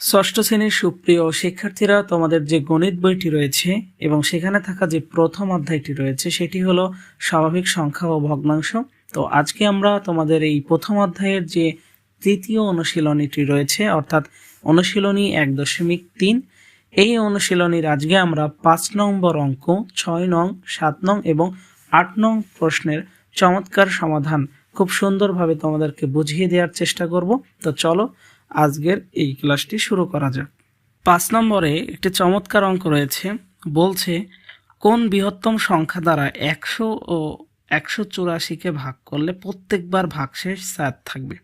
ষষ্ঠ শ্রেণির সুপ্রিয় শিক্ষার্থীরা, তোমাদের যে গণিত বইটি রয়েছে এবং সেখানে থাকা যে প্রথম অধ্যায়টি রয়েছে, সেটি হলো স্বাভাবিক সংখ্যা ও ভগ্নাংশ। তো আজকে আমরা তোমাদের এই প্রথম অধ্যায়ের যে তৃতীয় অনুশীলনীটি রয়েছে, অর্থাৎ অনুশীলনী এক দশমিক তিন, এই অনুশীলনীর আজকে আমরা পাঁচ নম্বর অঙ্ক, ছয় নং, সাত নং এবং আট নং প্রশ্নের চমৎকার সমাধান খুব সুন্দরভাবে তোমাদেরকে বুঝিয়ে দেওয়ার চেষ্টা করব। তো চলো আজকের এই ক্লাসটি শুরু করা যাক। পাঁচ নম্বরে একটি চমৎকার অঙ্ক রয়েছে, বলছে, কোন বৃহত্তম সংখ্যা দ্বারা একশো ও একশো চুরাশিকে ভাগ করলে প্রত্যেকবার ভাগশেষ স্যার থাকবে?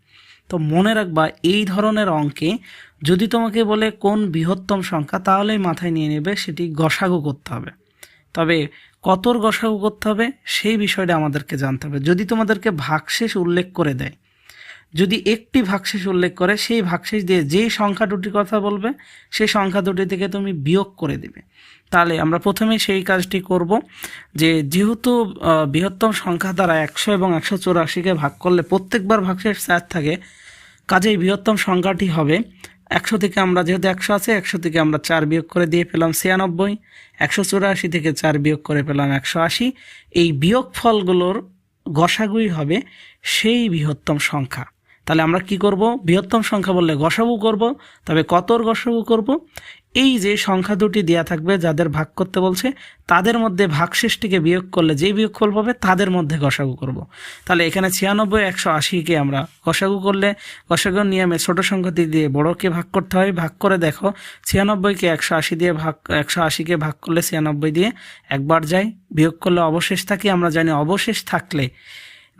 তো মনে রাখবা, এই ধরনের অঙ্কে যদি তোমাকে বলে কোন বৃহত্তম সংখ্যা, তাহলেই মাথায় নিয়ে নেবে, সেটি গসাগু করতে হবে। তবে কতর গসাগু করতে হবে, সেই বিষয়টা আমাদেরকে জানতে হবে। যদি তোমাদেরকে ভাগশেষ উল্লেখ করে দেয় যদি একটি ভাগশেষ উল্লেখ করে, সেই ভাগশেষ দিয়ে যেই সংখ্যা দুটির কথা বলবে, সেই সংখ্যা দুটি থেকে তুমি বিয়োগ করে দিবে। তাহলে আমরা প্রথমে সেই কাজটি করব যে যেহেতু বৃহত্তম সংখ্যা দ্বারা একশো এবং একশো চৌরাশিকে ভাগ করলে প্রত্যেকবার ভাগশেষ চার থাকে, কাজেই বৃহত্তম সংখ্যাটি হবে একশো থেকে আমরা যেহেতু একশো আছে, একশো থেকে আমরা চার বিয়োগ করে দিয়ে পেলাম ছিয়ানব্বই, একশো চুরাশি থেকে চার বিয়োগ করে পেলাম একশো আশি। এই বিয়োগ ফলগুলোর গসাগুই হবে সেই বৃহত্তম সংখ্যা। তাহলে আমরা কি করব? বৃহত্তম সংখ্যা বললে গসাগু করব। তবে কতর গসাগু করব? এই যে সংখ্যা দুটি দেয়া থাকবে, যাদের ভাগ করতে বলছে, তাদের মধ্যে ভাগশেষটিকে বিয়োগ করলে যেই বিয়োগফল পাবে, তাদের মধ্যে গসাগু করব। তাহলে এখানে ছিয়ানব্বই, একশো আশিকে আমরা গসাগু করলে গসাগুর নিয়মে ছোট সংখ্যাটি দিয়ে বড়কে ভাগ করতে হয়? ভাগ করে দেখো ছিয়ানব্বইকে একশো আশি দিয়ে ভাগ, একশো আশিকে ভাগ করলে ছিয়ানব্বই দিয়ে একবার যায়। বিয়োগ করলে অবশেষ থাকি, আমরা জানি অবশেষ থাকলে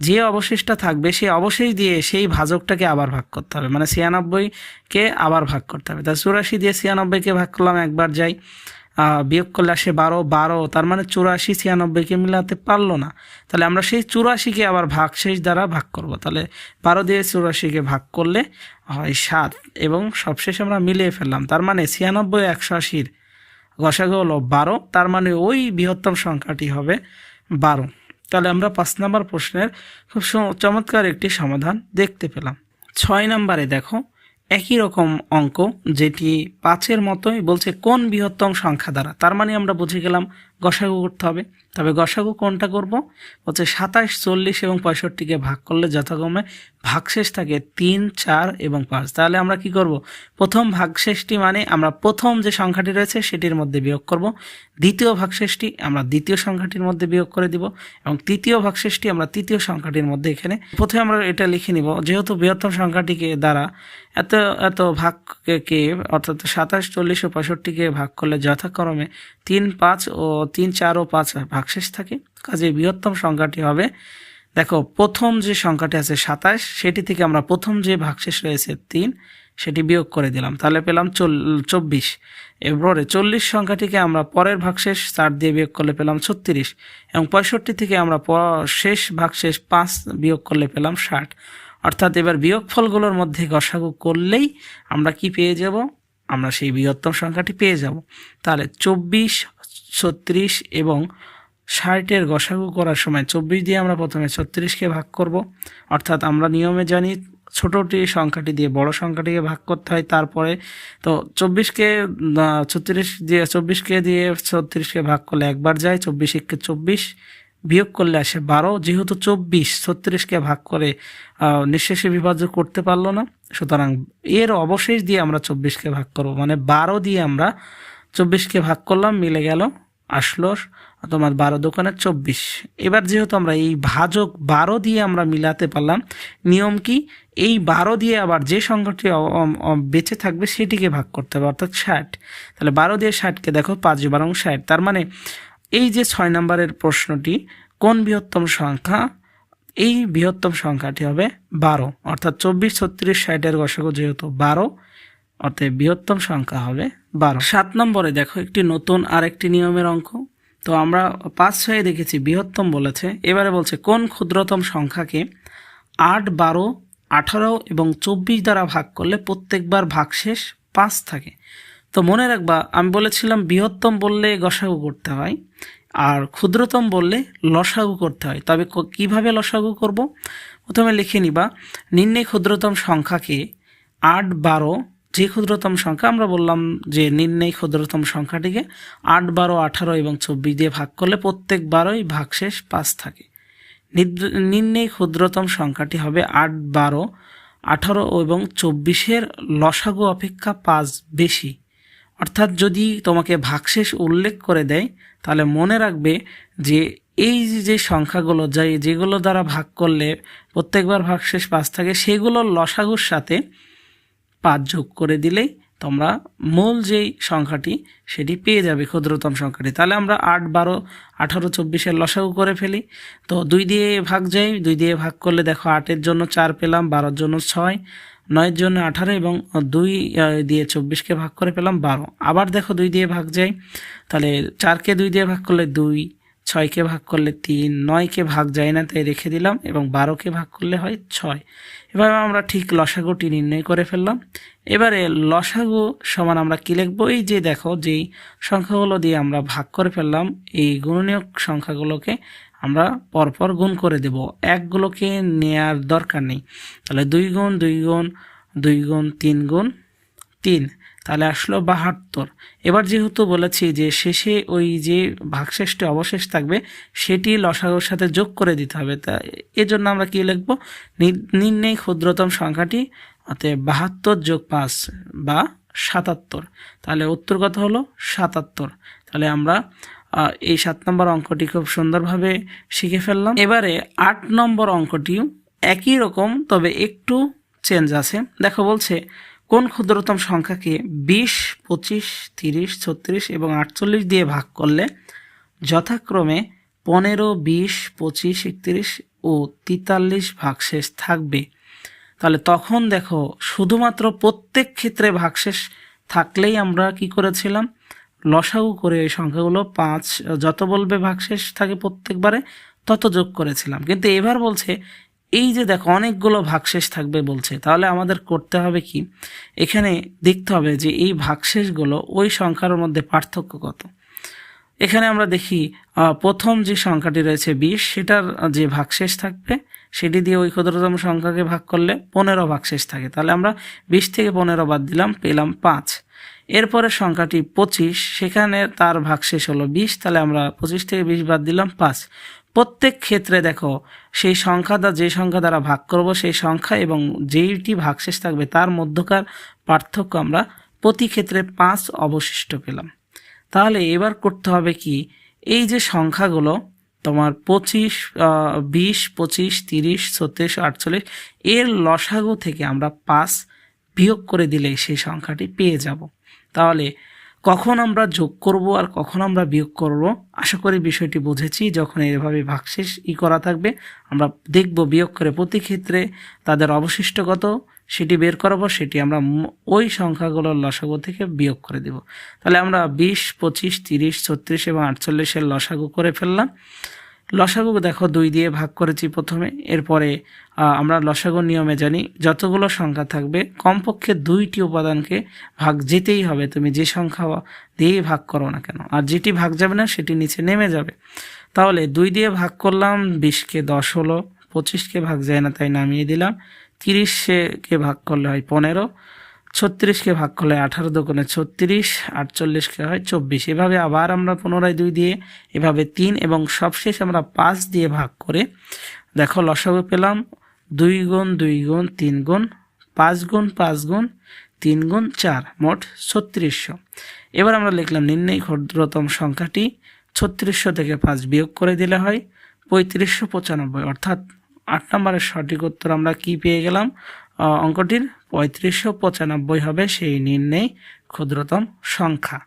যে অবশেষটা থাকবে সেই অবশেষ দিয়ে সেই ভাজকটাকে আবার ভাগ করতে হবে। মানে ছিয়ানব্বইকে আবার ভাগ করতে হবে। তা চুরাশি দিয়ে ছিয়ানব্বইকে ভাগ করলাম, একবার যাই। বিয়োগ করলে আসে বারো বারো। তার মানে চুরাশি ছিয়ানব্বইকে মিলাতে পারল না। তাহলে আমরা সেই চুরাশিকে আবার ভাগ, শেষ দ্বারা ভাগ করব। তাহলে বারো দিয়ে চুরাশিকে ভাগ করলে হয় সাত এবং সবশেষে আমরা মিলিয়ে ফেললাম। তার মানে ছিয়ানব্বই একশো আশির গসাগু হলো বারো। তার মানে ওই বৃহত্তম সংখ্যাটি হবে বারো। তাহলে আমরা পাঁচ নম্বর প্রশ্নের খুব চমৎকার একটি সমাধান দেখতে পেলাম। ছয় নম্বরে দেখো, একই রকম অঙ্ক যেটি পাঁচের মতোই বলছে কোন বৃহত্তম সংখ্যা দ্বারা। তার মানে আমরা বুঝে গেলাম গসাগু করতে হবে। তবে গসাগু কোনটা করব? বলছে সাতাশ, চল্লিশ এবং পঁয়ষট্টিকে ভাগ করলে যথাক্রমে ভাগশেষ থাকে তিন, চার এবং পাঁচ। তাহলে আমরা কি করব? প্রথম ভাগশেষটি মানে আমরা প্রথম যে সংখ্যাটি রয়েছে সেটির মধ্যে বিয়োগ করব। দ্বিতীয় ভাগশেষটি আমরা দ্বিতীয় সংখ্যাটির মধ্যে বিয়োগ করে দিব এবং তৃতীয় ভাগশেষটি আমরা তৃতীয় সংখ্যাটির মধ্যে এখানে প্রথমে আমরা এটা লিখে নিব। যেহেতু বৃহত্তম সংখ্যাটিকে দ্বারা এত এত ভাগকে অর্থাৎ সাতাশ, চল্লিশ ও পঁয়ষট্টিকে ভাগ করলে যথাক্রমে তিন পাঁচ ও তিন চার ও পাঁচ ভাগশেষ থাকে। কাজে বৃহত্তম সংখ্যাটি হবে, দেখো, প্রথম যে সংখ্যাটি আছে সাতাশ, সেটি থেকে আমরা প্রথম যে ভাগশেষ রয়েছে তিন, সেটি বিয়োগ করে দিলাম। তাহলে পেলাম চব্বিশ। এরপরে চল্লিশ সংখ্যাটিকে আমরা পরের ভাগশেষ চার দিয়ে বিয়োগ করলে পেলাম ছত্রিশ এবং পঁয়ষট্টি থেকে আমরা শেষ ভাগশেষ পাঁচ বিয়োগ করলে পেলাম ষাট। অর্থাৎ এবার বিয়োগফলগুলোর মধ্যে গসাগু করলেই আমরা কি পেয়ে যাব? আমরা সেই বৃহত্তম সংখ্যাটি পেয়ে যাব। তাহলে চব্বিশ, ছত্রিশ এবং ষাটের গসাগু করার সময় চব্বিশ দিয়ে আমরা প্রথমে ছত্রিশকে ভাগ করব। অর্থাৎ আমরা নিয়মে জানি ছোটোটি সংখ্যাটি দিয়ে বড় সংখ্যাটিকে ভাগ করতে হয়। তারপরে তো চব্বিশকে ছত্রিশ দিয়ে, চব্বিশকে দিয়ে ছত্রিশকে ভাগ করলে একবার যায়, চব্বিশ একে চব্বিশ বিয়োগ করলে আসে বারো, যেহেতু চব্বিশ, ছত্রিশকে ভাগ করে নিঃশেষে বিভাজ্য করতে পারল না। সুতরাং এর অবশেষ দিয়ে আমরা চব্বিশকে ভাগ করব। মানে বারো দিয়ে আমরা চব্বিশকে ভাগ করলাম, মিলে গেল, আসলো তোমার বারো দোকানে চব্বিশ। এবার যেহেতু আমরা এই ভাজক বারো দিয়ে আমরা মিলাতে পারলাম, নিয়ম কি? এই বারো দিয়ে আবার যে সংখ্যাটি বেঁচে থাকবে সেটিকে ভাগ করতে হবে, অর্থাৎ ষাট। তাহলে বারো দিয়ে ষাটকে দেখো, পাঁচ বারং ষাট। তার মানে এই যে ছয় নম্বরের প্রশ্নটি, কোন বৃহত্তম সংখ্যা? এই বৃহত্তম সংখ্যাটি হবে বারো। অর্থাৎ চব্বিশ, ছত্রিশ, ষাটের গসাগু যেহেতু বারো অর্থাৎ বৃহত্তম সংখ্যা হবে বারো। সাত নম্বরে দেখো একটি নতুন আরেকটি নিয়মের অঙ্ক। তো আমরা পাঁচ ছয়ে দেখেছি, বৃহত্তম বলেছে। এবারে বলছে, কোন ক্ষুদ্রতম সংখ্যাকে আট, বারো, আঠারো এবং চব্বিশ দ্বারা ভাগ করলে প্রত্যেকবার ভাগশেষ পাঁচ থাকে? তো মনে রাখবা, আমি বলেছিলাম বৃহত্তম বললে গসাগু করতে হয়। আর ক্ষুদ্রতম বললে লসাগু করতে হয়। তবে কীভাবে লসাগু করব? প্রথমে লিখে নিবা, নিম্নে ক্ষুদ্রতম সংখ্যাকে আট বারো, যে ক্ষুদ্রতম সংখ্যা, আমরা বললাম যে নির্ণয় ক্ষুদ্রতম সংখ্যাটিকে আট বারো, আঠারো এবং চব্বিশ দিয়ে ভাগ করলে প্রত্যেক বারোই ভাগশেষ পাঁচ থাকে। নির্ণয় ক্ষুদ্রতম সংখ্যাটি হবে আট বারো, আঠারো এবং চব্বিশের লসাগু অপেক্ষা পাঁচ বেশি। অর্থাৎ যদি তোমাকে ভাগশেষ উল্লেখ করে দেয় তাহলে মনে রাখবে যে এই যে সংখ্যাগুলো যাই যেগুলো দ্বারা ভাগ করলে প্রত্যেকবার ভাগশেষ পাঁচ থাকে, সেগুলোর লসাগুর সাথে পাঁচ যোগ করে দিলেই তোমরা মূল যেই সংখ্যাটি, সেটি পেয়ে যাবে ক্ষুদ্রতম সংখ্যাটি। তাহলে আমরা আট, বারো, আঠারো, চব্বিশের লসাগু করে ফেলি। তো দুই দিয়ে ভাগ যাই, দুই দিয়ে ভাগ করলে দেখো আটের জন্য চার পেলাম, বারোর জন্য ছয় নয়ের জন্য আঠারো এবং দুই দিয়ে চব্বিশকে ভাগ করে পেলাম বারো। আবার দেখো দুই দিয়ে ভাগ যাই, তাহলে চারকে দুই দিয়ে ভাগ করলে দুই, ছয়কে ভাগ করলে তিন, নয়কে ভাগ যায় না, তাই রেখে দিলাম এবং বারোকে ভাগ করলে হয় ছয়। এবার আমরা ঠিক লসাগুটি নির্ণয় করে ফেললাম। এবারে লসাগু সমান আমরা কি লিখব? এই যে দেখো, যেই সংখ্যাগুলো দিয়ে আমরা ভাগ করে ফেললাম, এই গুণনীয় সংখ্যাগুলোকে আমরা পরপর গুণ করে দেব। একগুলোকে নেয়ার দরকার নেই। তাহলে দুই গুণ দুই গুণ দুই গুণ, তিন গুণ, তিন। তাহলে আসলো বাহাত্তর। এবার যেহেতু বলেছি যে শেষে ওই যে ভাগশেষটি অবশেষ থাকবে, সেটি লসাগুর সাথে যোগ করে দিতে হবে। তা এজন্য আমরা কি লিখব? নির্ণয় ক্ষুদ্রতম সংখ্যাটি, অতএব বাহাত্তর যোগ পাঁচ বা সাতাত্তর। তাহলে উত্তর কথা হলো? সাতাত্তর। তাহলে আমরা এই সাত নম্বর অঙ্কটি খুব সুন্দরভাবে শিখে ফেললাম। এবারে আট নম্বর অঙ্কটিও একই রকম, তবে একটু চেঞ্জ আছে। দেখো বলছে, কোন ক্ষুদ্রতম সংখ্যাকে বিশ, পঁচিশ, তিরিশ, ছত্রিশ এবং আটচল্লিশ দিয়ে ভাগ করলে যথাক্রমে পনেরো, বিশ, পঁচিশ, একত্রিশ ও তেতাল্লিশ ভাগশেষ থাকবে। তাহলে তখন দেখো, শুধুমাত্র প্রত্যেক ক্ষেত্রে ভাগশেষ থাকলেই আমরা কি করেছিলাম? লসাগু করে এই সংখ্যাগুলো পাঁচ, যত বলবে ভাগশেষ থাকে প্রত্যেকবারে, তত যোগ করেছিলাম। কিন্তু এবার বলছে, এই যে দেখো অনেকগুলো ভাগশেষ থাকবে বলছে, তাহলে আমাদের করতে হবে কি? এখানে দেখতে হবে যে এই ভাগশেষগুলো ওই সংখ্যার মধ্যে পার্থক্য কত। এখানে আমরা দেখি প্রথম যে সংখ্যাটি রয়েছে বিশ, সেটার যে ভাগশেষ থাকবে, সেটি দিয়ে ওই ক্ষুদ্রতম সংখ্যাকে ভাগ করলে পনেরো ভাগশেষ থাকে। তাহলে আমরা বিশ থেকে পনেরো বাদ দিলাম, পেলাম পাঁচ। এরপরে সংখ্যাটি পঁচিশ, সেখানে তার ভাগশেষ হলো বিশ, তাহলে আমরা পঁচিশ থেকে বিশ বাদ দিলাম পাঁচ। প্রত্যেক ক্ষেত্রে দেখো, সেই সংখ্যা দ্বারা যে সংখ্যা দ্বারা ভাগ করব, সেই সংখ্যা এবং যেইটি ভাগশেষ থাকবে, তার মধ্যকার পার্থক্য আমরা প্রতি ক্ষেত্রে পাঁচ অবশিষ্ট পেলাম। তাহলে এবার করতে হবে কি? এই যে সংখ্যাগুলো, তোমার পঁচিশ বিশ, পঁচিশ, তিরিশ, ছত্রিশ, আটচল্লিশ, এর লসাগু থেকে আমরা পাঁচ বিয়োগ করে দিলে সেই সংখ্যাটি পেয়ে যাব। তাহলে কখন আমরা যোগ করব আর কখন আমরা বিয়োগ করব? আশা করি বিষয়টি বুঝেছি। যখন এভাবে ভাগশেষ ই করা থাকবে, আমরা দেখব বিয়োগ করে প্রতি ক্ষেত্রে তাদের অবশিষ্ট কত, সেটি বের করাবো, সেটি আমরা ওই সংখ্যাগুলোর লসাগু থেকে বিয়োগ করে দেব। তাহলে আমরা বিশ, পঁচিশ, তিরিশ, ছত্রিশ এবং আটচল্লিশের লসাগু করে ফেললাম। লসাগু দেখো দুই দিয়ে ভাগ করেছি প্রথমে, এরপরে আমরা লসাগু নিয়মে জানি যতগুলো সংখ্যা থাকবে, কমপক্ষে দুইটি উপাদানকে ভাগ যেতেই হবে, তুমি যে সংখ্যা দিয়েই ভাগ করো না কেন। আর যেটি ভাগ যাবে না, সেটি নিচে নেমে যাবে। তাহলে দুই দিয়ে ভাগ করলাম, বিশকে দশ হলো, পঁচিশকে ভাগ যায় না, তাই নামিয়ে দিলাম। তিরিশকে ভাগ করলে হয় পনেরো ছত্রিশকে ভাগ করলে আঠারো দোকানে ছত্রিশ, আটচল্লিশকে হয় চব্বিশ। এভাবে আবার আমরা পুনরায় দুই দিয়ে, এভাবে তিন এবং সবশেষ আমরা পাঁচ দিয়ে ভাগ করে, দেখো লসাগু পেলাম, দুই গুণ দুই গুণ, তিন গুণ, পাঁচ গুণ পাঁচ গুণ, তিন গুণ, চার, মোট ছত্রিশশো। এবার আমরা লিখলাম নির্ণয় ক্ষুদ্রতম সংখ্যাটি, ছত্রিশশো থেকে পাঁচ বিয়োগ করে দিলে হয় পঁয়ত্রিশশো পঁচানব্বই। অর্থাৎ আট নম্বরের সঠিক উত্তর আমরা কি পেয়ে গেলাম? অঙ্কটির পঁয়ত্রিশশো পঁচানব্বই হবে সেই নির্ণয় ক্ষুদ্রতম সংখ্যা।